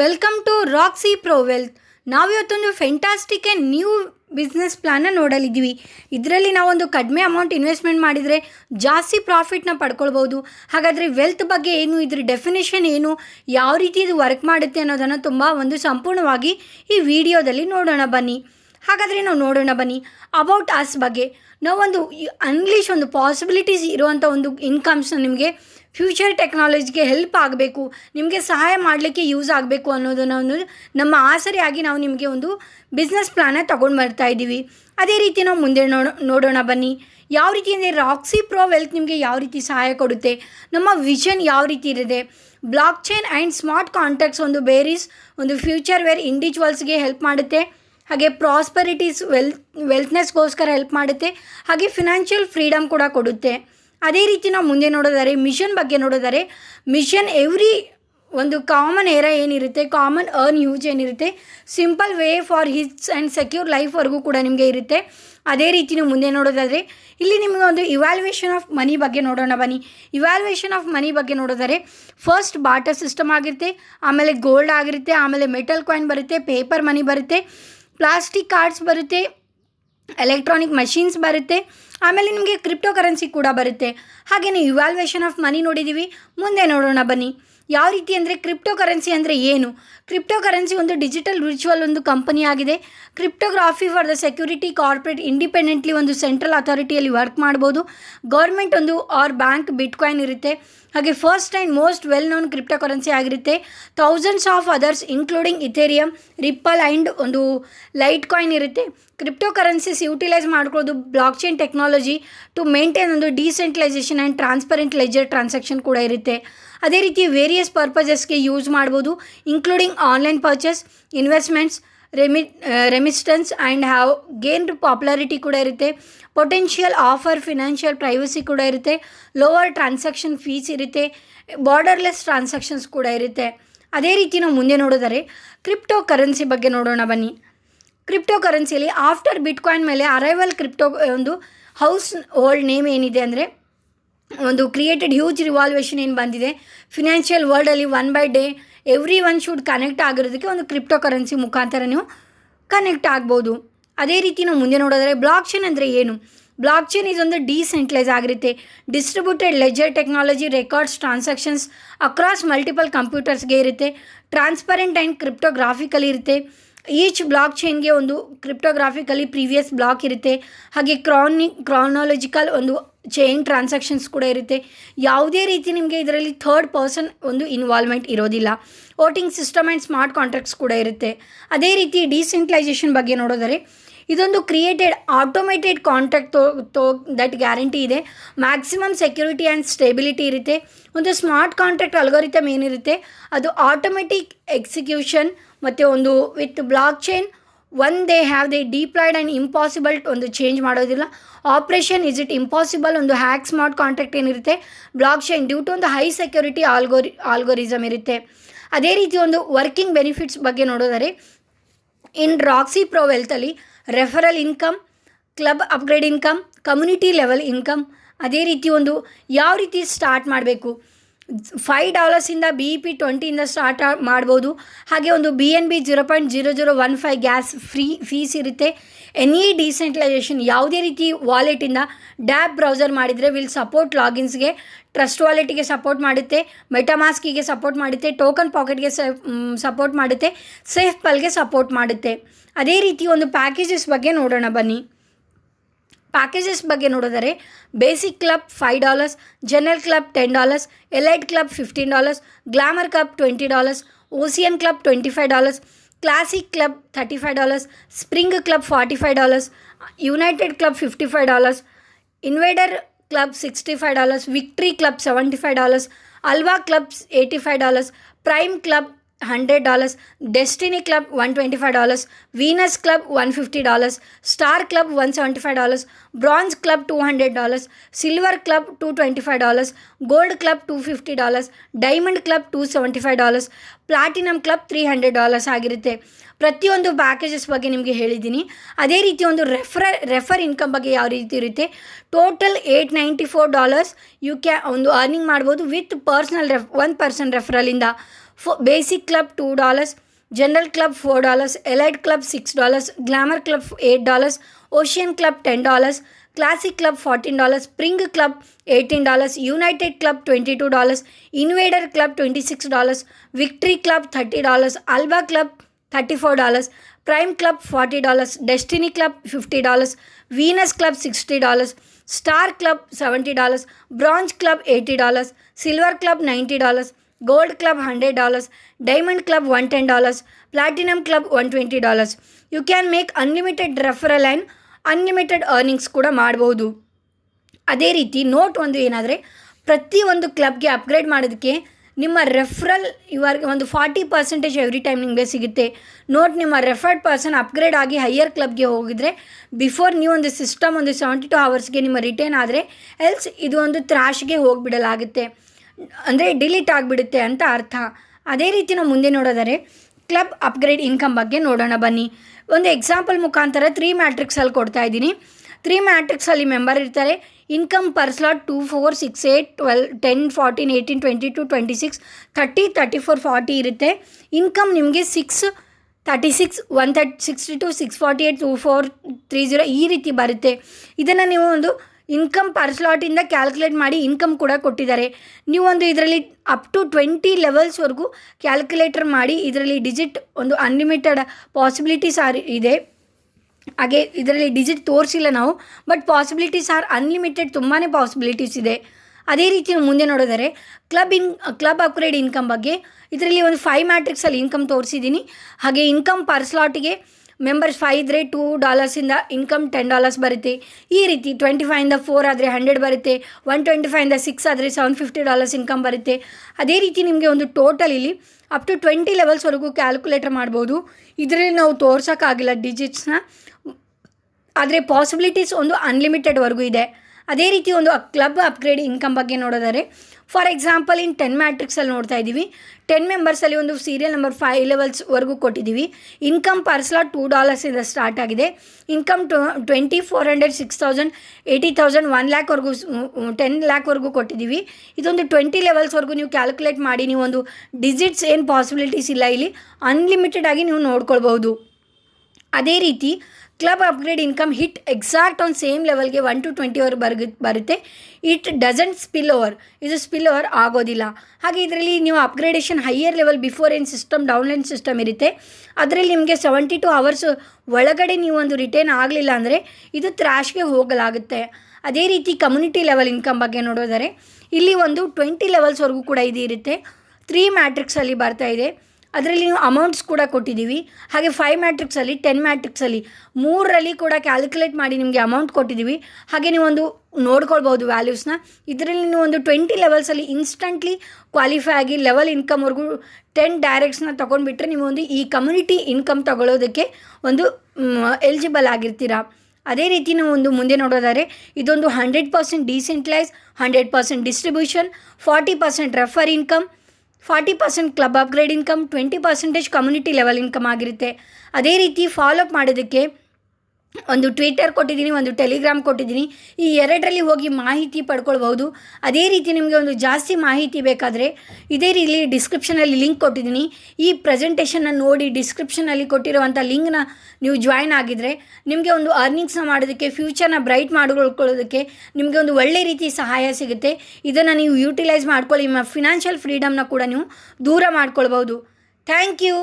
Welcome to Roxy Pro Wealth. ನಾವಿವತ್ತೊಂದು fantastic and new business ಪ್ಲ್ಯಾನ್ನ ನೋಡಲಿದ್ದೀವಿ. ಇದರಲ್ಲಿ ನಾವೊಂದು ಕಡಿಮೆ ಅಮೌಂಟ್ ಇನ್ವೆಸ್ಟ್ಮೆಂಟ್ ಮಾಡಿದರೆ ಜಾಸ್ತಿ ಪ್ರಾಫಿಟ್ನ ಪಡ್ಕೊಳ್ಬೋದು. ಹಾಗಾದರೆ ವೆಲ್ತ್ ಬಗ್ಗೆ ಏನು, ಇದ್ರ ಡೆಫಿನೇಷನ್ ಏನು, ಯಾವ ರೀತಿ ಇದು ವರ್ಕ್ ಮಾಡುತ್ತೆ ಅನ್ನೋದನ್ನು ತುಂಬ ಒಂದು ಸಂಪೂರ್ಣವಾಗಿ ಈ ವಿಡಿಯೋದಲ್ಲಿ ನೋಡೋಣ ಬನ್ನಿ. ಹಾಗಾದರೆ ನಾವು ನೋಡೋಣ ಬನ್ನಿ. ಅಬೌಟ್ ಅಸ್ ಬಗ್ಗೆ ನಾವೊಂದು ಇಂಗ್ಲೀಷ್ ಒಂದು ಪಾಸಿಬಿಲಿಟೀಸ್ ಇರುವಂಥ ಒಂದು ಇನ್ಕಮ್ಸ್ನ ನಿಮಗೆ ಫ್ಯೂಚರ್ ಟೆಕ್ನಾಲಜಿಗೆ ಹೆಲ್ಪ್ ಆಗಬೇಕು, ನಿಮಗೆ ಸಹಾಯ ಮಾಡಲಿಕ್ಕೆ ಯೂಸ್ ಆಗಬೇಕು ಅನ್ನೋದನ್ನು ಒಂದು ನಮ್ಮ ಆಸರೆಯಾಗಿ ನಾವು ನಿಮಗೆ ಒಂದು ಬಿಸ್ನೆಸ್ ಪ್ಲ್ಯಾನ ತೊಗೊಂಡು ಬರ್ತಾ ಇದ್ದೀವಿ ಅದೇ ರೀತಿ ನಾವು ಮುಂದೆ ನೋಡೋ ನೋಡೋಣ ಬನ್ನಿ. ಯಾವ ರೀತಿ ಅಂದರೆ ರಾಕ್ಸಿ ಪ್ರೋ ವೆಲ್ತ್ ನಿಮಗೆ ಯಾವ ರೀತಿ ಸಹಾಯ ಕೊಡುತ್ತೆ, ನಮ್ಮ ವಿಷನ್ ಯಾವ ರೀತಿ ಇರಿದೆ blockchain and smart contacts ಒಂದು ಬೇರೀಸ್ ಒಂದು ಫ್ಯೂಚರ್ ವೇರ್ ಇಂಡಿವಿಜುವಲ್ಸ್ಗೆ ಹೆಲ್ಪ್ ಮಾಡುತ್ತೆ, ಹಾಗೆ ಪ್ರಾಸ್ಪರಿಟೀಸ್ ವೆಲ್, ವೆಲ್ತ್ನೆಸ್ಗೋಸ್ಕರ ಹೆಲ್ಪ್ ಮಾಡುತ್ತೆ, ಹಾಗೆ ಫಿನಾನ್ಷಿಯಲ್ ಫ್ರೀಡಮ್ ಕೂಡ ಕೊಡುತ್ತೆ. ಅದೇ ರೀತಿ ನಾವು ಮುಂದೆ ನೋಡೋದಾದರೆ ಮಿಷನ್ ಬಗ್ಗೆ ನೋಡೋದಾದರೆ ಮಿಷನ್ ಎವ್ರಿ ಒಂದು ಕಾಮನ್ ಏರ ಏನಿರುತ್ತೆ, ಕಾಮನ್ ಅರ್ನ್ ಯೂಸ್ ಏನಿರುತ್ತೆ, simple way for hits and secure ಲೈಫ್ವರೆಗೂ ಕೂಡ ನಿಮಗೆ ಇರುತ್ತೆ. ಅದೇ ರೀತಿ ನೀವು ಮುಂದೆ ನೋಡೋದಾದರೆ, ಇಲ್ಲಿ ನಿಮಗೆ ಒಂದು ಇವ್ಯಾಲ್ಯೂಯೇಷನ್ ಆಫ್ ಮನಿ ಬಗ್ಗೆ ನೋಡೋಣ ಬನ್ನಿ. ಇವ್ಯಾಲ್ಯೂಯೇಷನ್ ಆಫ್ ಮನಿ ಬಗ್ಗೆ ನೋಡೋದಾದರೆ ಫಸ್ಟ್ ಬಾಟರ್ ಸಿಸ್ಟಮ್ ಆಗಿರುತ್ತೆ, ಆಮೇಲೆ ಗೋಲ್ಡ್ ಆಗಿರುತ್ತೆ, ಆಮೇಲೆ ಮೆಟಲ್ ಕಾಯಿನ್ ಬರುತ್ತೆ, ಪೇಪರ್ ಮನಿ ಬರುತ್ತೆ, ಪ್ಲಾಸ್ಟಿಕ್ ಕಾರ್ಡ್ಸ್ ಬರುತ್ತೆ ಎಲೆಕ್ಟ್ರಾನಿಕ್ ಮಷೀನ್ಸ್ ಬರುತ್ತೆ. ಆಮೇಲೆ ನಿಮಗೆ ಕ್ರಿಪ್ಟೋ ಕರೆನ್ಸಿ ಕೂಡ ಬರುತ್ತೆ. ಹಾಗೆಯೇ ಇವ್ಯಾಲ್ಯೂಯೇಷನ್ ಆಫ್ ಮನಿ ನೋಡಿದ್ದೀವಿ ಮುಂದೆ ನೋಡೋಣ ಬನ್ನಿ. ಯಾವ ರೀತಿ ಅಂದರೆ ಕ್ರಿಪ್ಟೋ ಕರೆನ್ಸಿ ಅಂದರೆ ಏನು? ಕ್ರಿಪ್ಟೋ ಕರೆನ್ಸಿ ಒಂದು ಡಿಜಿಟಲ್ ವಿರ್ಚುವಲ್ ಒಂದು ಕಂಪನಿ ಆಗಿದೆ. Cryptography for the security corporate independently ಒಂದು ಸೆಂಟ್ರಲ್ ಅಥಾರಿಟಿಯಲ್ಲಿ ವರ್ಕ್ ಮಾಡ್ಬೋದು. ಗೌರ್ಮೆಂಟ್ ಒಂದು ಆರ್ ಬ್ಯಾಂಕ್ ಬಿಟ್ಕಾಯಿನ್ ಇರುತ್ತೆ. ಹಾಗೆ first and most well known cryptocurrency ಆಗಿರುತ್ತೆ. Thousands of others including Ethereum Ripple and ಒಂದು ಲೈಟ್ ಕಾಯಿನ್ ಇರುತ್ತೆ. ಕ್ರಿಪ್ಟೋ ಕರೆನ್ಸಿಸ್ ಯೂಟಿಲೈಸ್ ಮಾಡ್ಕೊಳ್ಳೋದು blockchain technology to maintain ಒಂದು decentralisation and transparent ledger transaction ಕೂಡ ಇರುತ್ತೆ. ಅದೇ ರೀತಿ ವೇರಿಯಸ್ ಪರ್ಪಸಸ್ಗೆ ಯೂಸ್ ಮಾಡ್ಬೋದು including online purchase investments ರೆಮಿ remittance and have gain popularity ಕೂಡ ಇರುತ್ತೆ. ಪೊಟೆನ್ಷಿಯಲ್ ಆಫರ್ ಫಿನಾನ್ಷಿಯಲ್ ಪ್ರೈವಸಿ ಕೂಡ ಇರುತ್ತೆ. ಲೋವರ್ ಟ್ರಾನ್ಸಾಕ್ಷನ್ ಫೀಸ್ ಇರುತ್ತೆ. ಬಾರ್ಡರ್ಲೆಸ್ ಟ್ರಾನ್ಸಾಕ್ಷನ್ಸ್ ಕೂಡ ಇರುತ್ತೆ. ಅದೇ ರೀತಿ ನಾವು ಮುಂದೆ ನೋಡಿದರೆ ಕ್ರಿಪ್ಟೋ ಕರೆನ್ಸಿ ಬಗ್ಗೆ ನೋಡೋಣ ಬನ್ನಿ. ಕ್ರಿಪ್ಟೋ ಕರೆನ್ಸಿಯಲ್ಲಿ ಆಫ್ಟರ್ ಬಿಟ್ಕಾಯಿನ್ ಮೇಲೆ ಅರೈವಲ್ ಕ್ರಿಪ್ಟೋ ಒಂದು ಹೌಸ್ ಓಲ್ಡ್ ನೇಮ್ ಏನಿದೆ ಅಂದರೆ ಒಂದು ಕ್ರಿಯೇಟೆಡ್ ಹ್ಯೂಜ್ ರಿವಾಲ್ವೇಷನ್ ಏನು ಬಂದಿದೆ? Financial ವರ್ಲ್ಡಲ್ಲಿ one by day everyone should connect ಆಗಿರೋದಕ್ಕೆ ಒಂದು ಕ್ರಿಪ್ಟೋ ಕರೆನ್ಸಿ ಮುಖಾಂತರ ನೀವು ಕನೆಕ್ಟ್ ಆಗ್ಬೋದು. ಅದೇ ರೀತಿ ನಾವು ಮುಂದೆ ನೋಡಿದ್ರೆ ಬ್ಲಾಕ್ ಚೈನ್ ಅಂದರೆ ಏನು? ಬ್ಲಾಕ್ ಚೈನ್ ಇದೊಂದು ಡಿಸೆಂಟ್ರಲೈಸ್ ಆಗಿರುತ್ತೆ. Distributed ledger technology records transactions across multiple ಕಂಪ್ಯೂಟರ್ಸ್ಗೆ ಇರುತ್ತೆ. ಟ್ರಾನ್ಸ್ಪರೆಂಟ್ ಆ್ಯಂಡ್ ಕ್ರಿಪ್ಟೋಗ್ರಾಫಿಕಲಿ ಇರುತ್ತೆ. ಈಚ್ ಬ್ಲಾಕ್ ಚೈನ್ಗೆ ಒಂದು ಕ್ರಿಪ್ಟೋಗ್ರಾಫಿಕಲಿ ಪ್ರೀವಿಯಸ್ ಬ್ಲಾಕ್ ಇರುತ್ತೆ. ಹಾಗೆ ಕ್ರಾನಿ ಕ್ರಾನಾಲಜಿಕಲ್ ಒಂದು ಚೈನ್ ಟ್ರಾನ್ಸಾಕ್ಷನ್ಸ್ ಕೂಡ ಇರುತ್ತೆ. ಯಾವುದೇ ರೀತಿ ನಿಮಗೆ ಇದರಲ್ಲಿ ಥರ್ಡ್ ಪರ್ಸನ್ ಒಂದು ಇನ್ವಾಲ್ವ್ಮೆಂಟ್ ಇರೋದಿಲ್ಲ. Voting system and smart contracts ಕೂಡ ಇರುತ್ತೆ. ಅದೇ ರೀತಿ ಡಿಸೆಂಟ್ರಲೈಸೇಷನ್ ಬಗ್ಗೆ ನೋಡೋದರೆ, ಇದೊಂದು created automated contract though though that guarantee ಇದೆ. ಮ್ಯಾಕ್ಸಿಮಮ್ ಸೆಕ್ಯೂರಿಟಿ ಆ್ಯಂಡ್ ಸ್ಟೆಬಿಲಿಟಿ ಇರುತ್ತೆ. ಒಂದು ಸ್ಮಾರ್ಟ್ ಕಾಂಟ್ರಾಕ್ಟ್ ಅಲ್ಗೋರಿತಮ್ ಏನಿರುತ್ತೆ, ಅದು ಆಟೋಮೆಟಿಕ್ ಎಕ್ಸಿಕ್ಯೂಷನ್ ಮತ್ತು ಒಂದು with blockchain one they have they deployed and impossible ಒಂದು ಚೇಂಜ್ ಮಾಡೋದಿಲ್ಲ. ಆಪ್ರೇಷನ್ ಇಸ್ ಇಟ್ ಇಂಪಾಸಿಬಲ್ ಒಂದು ಹ್ಯಾಕ್ ಸ್ಮಾರ್ಟ್ ಕಾಂಟ್ರಾಕ್ಟ್ ಏನಿರುತ್ತೆ? ಬ್ಲಾಕ್ ಚೈನ್ ಡ್ಯೂ ಟು ಒಂದು ಹೈ ಸೆಕ್ಯೂರಿಟಿ ಆಲ್ಗೋರಿ ಆಲ್ಗೋರಿಸಮ್ ಇರುತ್ತೆ. ಅದೇ ರೀತಿ ಒಂದು ವರ್ಕಿಂಗ್ ಬೆನಿಫಿಟ್ಸ್ ಬಗ್ಗೆ ನೋಡೋದಾರೆ in Roxy Pro ವೆಲ್ತಲ್ಲಿ referral income club upgrade income community level income ಅದೇ ರೀತಿ ಒಂದು ಯಾವ ರೀತಿ ಸ್ಟಾರ್ಟ್ ಮಾಡಬೇಕು? ಫೈವ್ ಡಾಲರ್ಸಿಂದ ಬಿ ಪಿ ಟ್ವೆಂಟಿಯಿಂದ ಸ್ಟಾರ್ಟ್ ಮಾಡ್ಬೋದು. ಹಾಗೆ ಒಂದು B N B zero point zero zero one five gas free fees ಇರುತ್ತೆ. ಎನಿ ಡಿಸೆಂಟ್ರಲೈಸೇಷನ್ ಯಾವುದೇ ರೀತಿ ವಾಲೆಟಿಂದ ಡ್ಯಾಬ್ ಬ್ರೌಸರ್ ಮಾಡಿದರೆ ವಿಲ್ ಸಪೋರ್ಟ್ ಲಾಗಿನ್ಸ್ಗೆ ಟ್ರಸ್ಟ್ ವಾಲೆಟಿಗೆ ಸಪೋರ್ಟ್ ಮಾಡುತ್ತೆ ಮೆಟಾಮಾಸ್ಕಿಗೆ ಸಪೋರ್ಟ್ ಮಾಡುತ್ತೆ ಟೋಕನ್ ಪಾಕೆಟ್ಗೆ ಸಪೋರ್ಟ್ ಮಾಡುತ್ತೆ ಸೇಫ್ ಪಲ್ಗೆ ಸಪೋರ್ಟ್ ಮಾಡುತ್ತೆ. ಅದೇ ರೀತಿ ಒಂದು ಪ್ಯಾಕೇಜಸ್ ಬಗ್ಗೆ ನೋಡೋಣ ಬನ್ನಿ. ಪ್ಯಾಕೇಜಸ್ ಬಗ್ಗೆ ನೋಡಿದರೆ basic club five dollars general club ten dollars elite club fifteen dollars glamour club twenty dollars ocean club twenty five dollars classic club thirty five dollars spring club forty five dollars united club fifty five dollars invader club sixty five dollars victory club seventy five dollars ಅಲ್ವಾ clubs eighty five dollars prime club hundred dollars, destiny club one twenty five dollars, Venus club one fifty dollars, star club one seventy five dollars bronze club two hundred dollars, silver club two twenty five dollars, gold club two fifty dollars, diamond club two seventy five dollars platinum club three hundred dollars ಆಗಿರುತ್ತೆ. ಪ್ರತಿಯೊಂದು packages ಬಗ್ಗೆ ನಿಮಗೆ ಹೇಳಿದ್ದೀನಿ. ಅದೇ ರೀತಿ ಒಂದು refer refer income ಬಗ್ಗೆ ಯಾವ ರೀತಿ ಇರುತ್ತೆ? Total eight ninety four dollars you can ಒಂದು ಅರ್ನಿಂಗ್ ಮಾಡ್ಬೋದು with personal ref one person ರೆಫರಲಿಂದ For basic club $2, general club $4, allied club $6, glamour club $8, ocean club $10, classic club $14, spring club $18, united club $22, invader club $26, victory club $30, alba club $34, Prime Club $40, Destiny Club $50, Venus Club $60, Star Club $70, Bronze Club $80, Silver Club $90, gold club hundred dollars diamond club one ten dollars platinum club one twenty dollars you can make unlimited referral and unlimited earnings ಕೂಡ ಮಾಡ್ಬೋದು. ಅದೇ ರೀತಿ note ಒಂದು ಏನಾದರೆ, ಪ್ರತಿ ಒಂದು ಕ್ಲಬ್ಗೆ upgrade ಮಾಡೋದಕ್ಕೆ ನಿಮ್ಮ referral ಇವಾಗ ಒಂದು ಫಾರ್ಟಿ ಪರ್ಸೆಂಟೇಜ್ ಎವ್ರಿ ಟೈಮ್ ನಿಮಗೆ ಸಿಗುತ್ತೆ. ನೋಟ್ ನಿಮ್ಮ ರೆಫರ್ಡ್ ಪರ್ಸನ್ ಅಪ್ಗ್ರೇಡ್ ಆಗಿ ಹೈಯರ್ ಕ್ಲಬ್ಗೆ ಹೋಗಿದ್ರೆ ಬಿಫೋರ್ ನೀವು ಒಂದು ಸಿಸ್ಟಮ್ ಒಂದು ಸೆವೆಂಟಿ ಟು ಅವರ್ಸ್ಗೆ ನಿಮ್ಮ ರಿಟರ್ನ್ ಆದರೆ ಎಲ್ಸ್ ಇದು ಒಂದು ತ್ರಾಶ್ಗೆ ಹೋಗಿಬಿಡಲಾಗುತ್ತೆ. ಅಂದರೆ ಡಿಲೀಟ್ ಆಗಿಬಿಡುತ್ತೆ ಅಂತ ಅರ್ಥ. ಅದೇ ರೀತಿ ನಾವು ಮುಂದೆ ನೋಡೋದಾದ್ರೆ ಕ್ಲಬ್ ಅಪ್ಗ್ರೇಡ್ ಇನ್ಕಮ್ ಬಗ್ಗೆ ನೋಡೋಣ ಬನ್ನಿ. ಒಂದು ಎಕ್ಸಾಂಪಲ್ ಮುಖಾಂತರ ತ್ರೀ ಮ್ಯಾಟ್ರಿಕ್ಸಲ್ಲಿ ಕೊಡ್ತಾ ಇದ್ದೀನಿ. ತ್ರೀ ಮ್ಯಾಟ್ರಿಕ್ಸಲ್ಲಿ ಮೆಂಬರ್ ಇರ್ತಾರೆ. Income per slot two four six eight twelve ten fourteen eighteen twenty two twenty six thirty thirty four forty ಇರುತ್ತೆ. ಇನ್ಕಮ್ ನಿಮಗೆ six thirty six one thirty sixty two six forty eight two four three zero ಈ ರೀತಿ ಬರುತ್ತೆ. ಇದನ್ನು ನೀವು ಒಂದು income per ಸ್ಲಾಟಿಂದ calculate ಮಾಡಿ ಇನ್ಕಮ್ ಕೂಡ ಕೊಟ್ಟಿದ್ದಾರೆ. ನೀವು ಒಂದು ಇದರಲ್ಲಿ ಅಪ್ ಟು ಟ್ವೆಂಟಿ ಲೆವೆಲ್ಸ್ವರೆಗೂ ಕ್ಯಾಲ್ಕುಲೇಟರ್ ಮಾಡಿ ಇದರಲ್ಲಿ ಡಿಜಿಟ್ ಒಂದು ಅನ್ಲಿಮಿಟೆಡ್ ಪಾಸಿಬಿಲಿಟೀಸ್ ಆರ್ ಇದೆ. ಹಾಗೆ ಇದರಲ್ಲಿ ಡಿಜಿಟ್ ತೋರಿಸಿಲ್ಲ ನಾವು ಬಟ್ ಪಾಸಿಬಿಲಿಟೀಸ್ ಆರ್ ಅನ್ಲಿಮಿಟೆಡ್ ತುಂಬಾ ಪಾಸಿಬಿಲಿಟೀಸ್ ಇದೆ. ಅದೇ ರೀತಿ ಮುಂದೆ ನೋಡಿದರೆ club in club upgrade income ಬಗ್ಗೆ ಇದರಲ್ಲಿ ಒಂದು ಫೈವ್ ಮ್ಯಾಟ್ರಿಕ್ಸಲ್ಲಿ ಇನ್ಕಮ್ ತೋರಿಸಿದ್ದೀನಿ. ಹಾಗೆ ಇನ್ಕಮ್ ಪರ್ ಸ್ಲಾಟಿಗೆ ಮೆಂಬರ್ಸ್ ಫೈವ್ ಇದ್ದರೆ ಟೂ ಡಾಲರ್ಸಿಂದ ಇನ್ಕಮ್ ಟೆನ್ ಡಾಲರ್ಸ್ ಬರುತ್ತೆ. ಈ ರೀತಿ ಟ್ವೆಂಟಿ ಫೈವಿಂದ ಫೋರ್ ಆದರೆ ಹಂಡ್ರೆಡ್ ಬರುತ್ತೆ. ಒನ್ ಟ್ವೆಂಟಿ ಫೈವಿಂದ ಸಿಕ್ಸ್ ಆದರೆ ಸೆವೆನ್ ಫಿಫ್ಟಿ ಡಾಲರ್ಸ್ ಇನ್ಕಮ್ ಬರುತ್ತೆ. ಅದೇ ರೀತಿ ನಿಮಗೆ ಒಂದು ಟೋಟಲ್ ಇಲ್ಲಿ ಅಪ್ ಟು ಟ್ವೆಂಟಿ ಲೆವೆಲ್ಸ್ವರೆಗೂ ಕ್ಯಾಲ್ಕುಲೇಟರ್ ಮಾಡ್ಬೋದು. ಇದರಲ್ಲಿ ನಾವು ತೋರ್ಸೋಕ್ಕಾಗಿಲ್ಲ ಡಿಜಿಟ್ಸ್ನ ಆದರೆ ಪಾಸಿಬಿಲಿಟೀಸ್ ಒಂದು ಅನ್ಲಿಮಿಟೆಡ್ವರೆಗೂ ಇದೆ. ಅದೇ ರೀತಿ ಒಂದು ಕ್ಲಬ್ ಅಪ್ಗ್ರೇಡ್ ಇನ್ಕಮ್ ಬಗ್ಗೆ ನೋಡೋದಾದ್ರೆ ಫಾರ್ ಎಕ್ಸಾಂಪಲ್ ಇನ್ ಟೆನ್ ಮ್ಯಾಟ್ರಿಕ್ಸಲ್ಲಿ ನೋಡ್ತಾ ಇದ್ದೀವಿ. ಟೆನ್ ಮೆಂಬರ್ಸಲ್ಲಿ ಒಂದು ಸೀರಿಯಲ್ ನಂಬರ್ ಫೈವ್ ಲೆವೆಲ್ಸ್ವರೆಗೂ ಕೊಟ್ಟಿದ್ದೀವಿ. ಇನ್ಕಮ್ ಪರ್ಸ್ಲಾ ಟೂ ಡಾಲರ್ಸಿಂದ ಸ್ಟಾರ್ಟ್ ಆಗಿದೆ. Income twenty four hundred six thousand eighty thousand one ಲ್ಯಾಕ್ವರೆಗೂ ten ಲ್ಯಾಕ್ವರೆಗೂ ಕೊಟ್ಟಿದ್ದೀವಿ. ಇದೊಂದು ಟ್ವೆಂಟಿ ಲೆವೆಲ್ಸ್ವರೆಗೂ ನೀವು ಕ್ಯಾಲ್ಕುಲೇಟ್ ಮಾಡಿ, ನೀವು ಒಂದು ಡಿಜಿಟ್ಸ್ ಏನು ಪಾಸಿಬಿಲಿಟೀಸ್ ಇಲ್ಲ ಇಲ್ಲಿ. ಅನ್ಲಿಮಿಟೆಡ್ ಆಗಿ ನೀವು ನೋಡ್ಕೊಳ್ಬಹುದು. ಅದೇ ರೀತಿ club upgrade income hit exact on same ಲೆವೆಲ್ಗೆ ಒನ್ ಟು ಟ್ವೆಂಟಿ ಅವರ್ ಬರ್ಗ ಬರುತ್ತೆ ಇಟ್ ಡಸಂಟ್ ಸ್ಪಿಲ್ ಓವರ್ ಇದು ಸ್ಪಿಲ್ ಓವರ್ ಆಗೋದಿಲ್ಲ. ಹಾಗೆ ಇದರಲ್ಲಿ ನೀವು ಅಪ್ಗ್ರೇಡೇಷನ್ ಹೈಯರ್ ಲೆವೆಲ್ ಬಿಫೋರ್ ಏನು ಸಿಸ್ಟಮ್ ಡೌನ್ಲೈನ್ ಸಿಸ್ಟಮ್ ಇರುತ್ತೆ. ಅದರಲ್ಲಿ ನಿಮಗೆ ಸೆವೆಂಟಿ ಟು ಅವರ್ಸ್ ಒಳಗಡೆ ನೀವು ಒಂದು ರಿಟರ್ನ್ ಆಗಲಿಲ್ಲ ಅಂದರೆ ಇದು ತ್ರಾಶ್ಗೆ ಹೋಗಲಾಗುತ್ತೆ. ಅದೇ ರೀತಿ ಕಮ್ಯುನಿಟಿ ಲೆವೆಲ್ ಇನ್ಕಮ್ ಬಗ್ಗೆ ನೋಡೋದಾದರೆ, ಇಲ್ಲಿ ಒಂದು ಟ್ವೆಂಟಿ ಲೆವೆಲ್ಸ್ವರೆಗೂ ಕೂಡ ಇದು ಇರುತ್ತೆ. ತ್ರೀ ಮ್ಯಾಟ್ರಿಕ್ಸಲ್ಲಿ ಬರ್ತಾ ಇದೆ. ಅದರಲ್ಲಿ ನೀವು ಅಮೌಂಟ್ಸ್ ಕೂಡ ಕೊಟ್ಟಿದ್ದೀವಿ. ಹಾಗೆ ಫೈವ್ ಮ್ಯಾಟ್ರಿಕ್ಸಲ್ಲಿ ಟೆನ್ ಮ್ಯಾಟ್ರಿಕ್ಸಲ್ಲಿ ಮೂರರಲ್ಲಿ ಕೂಡ ಕ್ಯಾಲ್ಕುಲೇಟ್ ಮಾಡಿ ನಿಮಗೆ ಅಮೌಂಟ್ ಕೊಟ್ಟಿದ್ದೀವಿ. ಹಾಗೆ ನೀವು ಒಂದು ನೋಡ್ಕೊಳ್ಬೋದು ವ್ಯಾಲ್ಯೂಸ್ನ ಇದರಲ್ಲಿ ನೀವು ಒಂದು ಟ್ವೆಂಟಿ ಲೆವೆಲ್ಸಲ್ಲಿ ಇನ್ಸ್ಟಂಟ್ಲಿ ಕ್ವಾಲಿಫೈ ಆಗಿ ಲೆವೆಲ್ ಇನ್ಕಮ್ವರೆಗೂ ಟೆನ್ ಡೈರೆಕ್ಟ್ಸ್ನ ತೊಗೊಂಡ್ಬಿಟ್ರೆ ನೀವು ಒಂದು ಈ ಕಮ್ಯುನಿಟಿ ಇನ್ಕಮ್ ತಗೊಳ್ಳೋದಕ್ಕೆ ಒಂದು ಎಲಿಜಿಬಲ್ ಆಗಿರ್ತೀರಾ. ಅದೇ ರೀತಿ ನಾವು ಒಂದು ಮುಂದೆ ನೋಡೋದಾದರೆ, ಇದೊಂದು hundred percent decentralise hundred percent distribution forty percent refer income forty percent club upgrade income, twenty percentage community level income ಆಗಿರುತ್ತೆ. ಅದೇ ರೀತಿ ಫಾಲೋಅಪ್ ಮಾಡೋದಕ್ಕೆ ಒಂದು ಟ್ವಿಟರ್ ಕೊಟ್ಟಿದ್ದೀನಿ, ಒಂದು ಟೆಲಿಗ್ರಾಮ್ ಕೊಟ್ಟಿದ್ದೀನಿ. ಈ ಎರಡರಲ್ಲಿ ಹೋಗಿ ಮಾಹಿತಿ ಪಡ್ಕೊಳ್ಬಹುದು. ಅದೇ ರೀತಿ ನಿಮಗೆ ಒಂದು ಜಾಸ್ತಿ ಮಾಹಿತಿ ಬೇಕಾದರೆ ಇದೇ ರೀತಿ ಡಿಸ್ಕ್ರಿಪ್ಷನಲ್ಲಿ ಲಿಂಕ್ ಕೊಟ್ಟಿದ್ದೀನಿ. ಈ ಪ್ರೆಸೆಂಟೇಷನ್ನ ನೋಡಿ ಡಿಸ್ಕ್ರಿಪ್ಷನಲ್ಲಿ ಕೊಟ್ಟಿರುವಂಥ ಲಿಂಕ್ನ ನೀವು ಜಾಯ್ನ್ ಆಗಿದರೆ ನಿಮಗೆ ಒಂದು ಅರ್ನಿಂಗ್ಸ್ನ ಮಾಡೋದಕ್ಕೆ ಫ್ಯೂಚರ್ನ ಬ್ರೈಟ್ ಮಾಡಿಕೊಳ್ಕೊಳ್ಳೋದಕ್ಕೆ ನಿಮಗೆ ಒಂದು ಒಳ್ಳೆ ರೀತಿ ಸಹಾಯ ಸಿಗುತ್ತೆ. ಇದನ್ನು ನೀವು ಯೂಟಿಲೈಸ್ ಮಾಡ್ಕೊಳ್ಳಿ. ನಿಮ್ಮ ಫಿನಾನ್ಷಿಯಲ್ ಫ್ರೀಡಮ್ನ ಕೂಡ ನೀವು ದೂರ ಮಾಡ್ಕೊಳ್ಬೋದು ಥ್ಯಾಂಕ್ ಯು